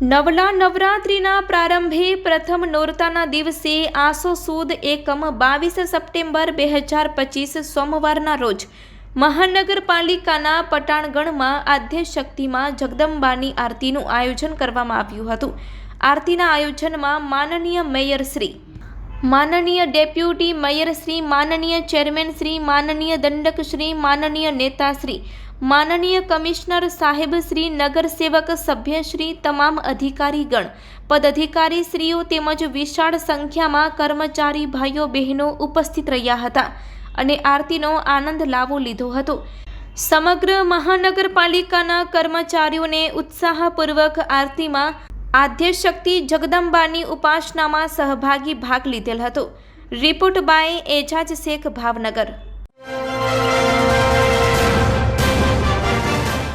નવલા નવરાત્રિના પ્રારંભે પ્રથમ નોરતાના દિવસે આસો સુદ એકમ બાવીસ સપ્ટેમ્બર બે હજાર પચીસ સોમવારના રોજ મહાનગરપાલિકાના પટાણગણમાં આદ્ય શક્તિમાં જગદંબાની આરતીનું આયોજન કરવામાં આવ્યું હતું. આરતીના આયોજનમાં માનનીય મેયર શ્રી માનનીય ડેપ્યુટી મેયર શ્રી, માનનીય ચેરમેન શ્રી, માનનીય દંડક શ્રી, માનનીય નેતાશ્રી માનનીય કમિશનર સાહેબ શ્રી, નગરસેવક સભ્યશ્રી તમામ અધિકારીગણ પદાધિકારી શ્રીઓ તેમજ વિશાળ સંખ્યામાં કર્મચારી ભાઈઓ બહેનો ઉપસ્થિત રહ્યા હતા અને આરતીનો આનંદ લાવો લીધો હતો. સમગ્ર મહાનગરપાલિકાના કર્મચારીઓને ઉત્સાહપૂર્વક આરતીમાં આદ્યશક્તિ જગદંબાની ઉપાસનામાં સહભાગી ભાગ લીધેલ હતો. Report by Ejaz Shaikh Bhavnagar.